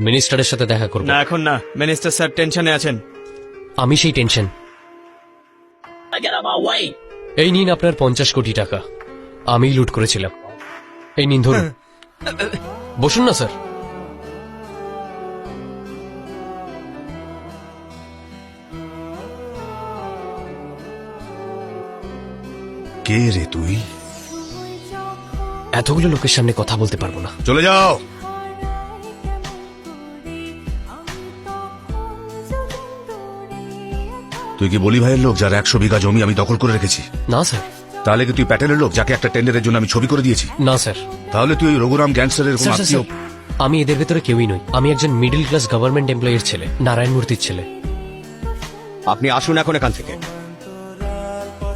মিনিস্টারের সাথে দেখা করব। না এখন না। মিনিস্টার স্যার টেনশনে আছেন। আমি সেই টেনশন। এই নিন আপনার পঞ্চাশ কোটি টাকা। আমি লুট করেছিলাম। এই নিন ধরুন। বসুন না স্যার। কে রে তুই? এতগুলো লোকের সামনে কথা বলতে পারব না। চলে যাও! তুই কি বলি ভাইয়ের লোক যার একশো বিঘা জমি আমি দখল করে রেখেছি? না স্যার। তাহলে কি তুই প্যাটেলের লোক যাকে একটা টেন্ডারের জন্য আমি ছবি করে দিয়েছি? না স্যার। তাহলে তুই ওই রঘুরাম গ্যাংস্টারের কোন স্যার, স্যার, আত্মীয় স্যার, আমি এদের ভেতরে কেউই নই। আমি একজন মিডল ক্লাস গভর্নমেন্ট এমপ্লয়ের ছেলে নারায়ণ মূর্তির ছেলে। আপনি আসুন এখন এখান থেকে।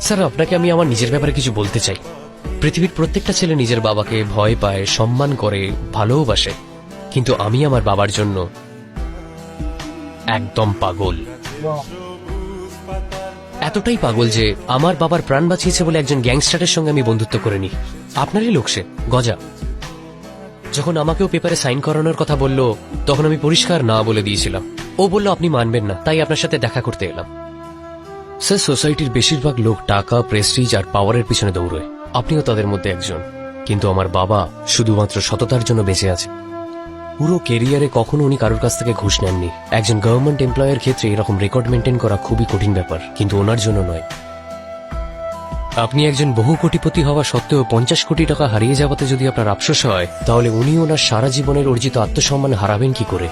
স্যার আপনাকে আমি আমার নিজের ব্যাপারে কিছু বলতে চাই। পৃথিবীর প্রত্যেকটা ছেলে নিজের বাবাকে ভয় পায় সম্মান করে ভালোবাসে। কিন্তু আমি আমার বাবার জন্য একদম পাগল। এতটাই পাগল যে আমার বাবার প্রাণ বাঁচিয়েছে বলে একজন গ্যাংস্টারের সঙ্গে আমি বন্ধুত্ব করে নি আপনারই লোক সে, গজা। যখন আমাকেও পেপারে সাইন করানোর কথা বলল, তখন আমি পরিষ্কার না বলে দিয়েছিলাম। ও বলল, আপনি মানবেন না, তাই আপনার সাথে দেখা করতে এলাম। স্যার, সোসাইটির বেশিরভাগ লোক টাকা, প্রেস্টিজ আর পাওয়ারের পিছনে দৌড়য়। আপনিও তাদের মধ্যে একজন। কিন্তু আমার বাবা শুধুমাত্র সততার জন্য বেঁচে আছে। পুরো কেরিয়ারে কখনো উনি কারোর কাছ থেকে ঘুষ নেননি। একজন গভর্নমেন্ট এমপ্লয়ের ক্ষেত্রে এরকম রেকর্ড মেনটেন করা খুবই কঠিন ব্যাপার, কিন্তু ওনার জন্য নয়। আপনি একজন বহু কোটিপতি হওয়া সত্ত্বেও পঞ্চাশ কোটি টাকা হারিয়ে যাওয়াতে যদি আপনার আফসোস হয়, তাহলে উনি ওনার সারা জীবনের অর্জিত আত্মসম্মান হারাবেন কি করে?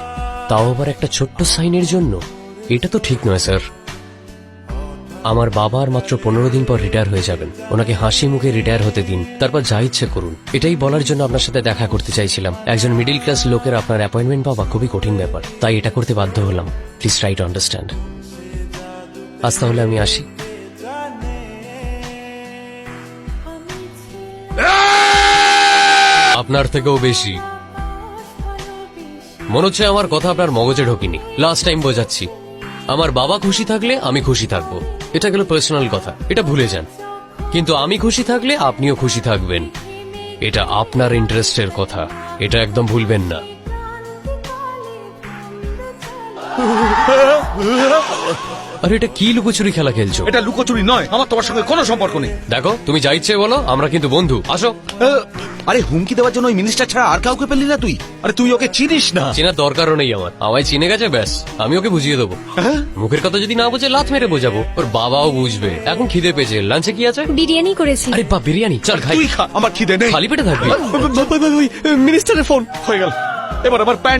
তাও আবার একটা ছোট্ট সাইনের জন্য? এটা তো ঠিক নয়, স্যার। আমার বাবা আর মাত্র পনেরো দিন পর রিটায়ার হয়ে যাবেন। ওনাকে হাসি মুখে রিটায়ার হতে দিন। তারপর যা ইচ্ছে করুন। এটাই বলার জন্য আপনার সাথে দেখা করতে চাইছিলাম। একজন মিডিল ক্লাস লোকের আপনার অ্যাপয়েন্টমেন্ট পাওয়া খুবই কঠিন ব্যাপার। তাই এটা করতে বাধ্য হলাম। প্লিজ ট্রাই টু আন্ডারস্ট্যান্ড আজ তাহলে আমি আসি। আপনার থেকেও বেশি। মনে হচ্ছে আমার কথা আপনার মগজে ঢোকিনি। লাস্ট টাইম বোঝাচ্ছি। আমার বাবা খুশি থাকলে আমি খুশি থাকব। এটা গেল পার্সোনাল কথা। এটা ভুলে যান। কিন্তু আমি খুশি থাকলে আপনিও খুশি থাকবেন। এটা আপনার ইন্টারেস্টের কথা। এটা একদম ভুলবেন না। আরে এটা কি লুকোচুরি খেলা খেলছো এটা লুকোচুরি নয় আমার তোমার সঙ্গে কোনো সম্পর্ক নেই দেখো তুমি যা ইচ্ছে বলো আমরা কিন্তু বন্ধু আসো আরে হুমকি দেওয়ার জন্য ওই মিনিস্টার ছাড়া আর কাউকে পেলি না তুই আরে তুই ওকে চিনিস না চেনার দরকারও নেই আমার আমায় চিনে গেছে ব্যাস আমি ওকে বুঝিয়ে দেবো মুখের কথা যদি না বুঝে লাথ মেরে বোঝাবো ওর বাবাও বুঝবে এখন খিদে পেয়েছে লাঞ্চে কি আছে বিরিয়ানি করেছি আরে বা বিরিয়ানি চল খাই তুই খা আমার খিদে নেই খালি পেটে থাকবি মিনিস্টারের ফোন হয়ে গেল এবার আমার প্যান্ট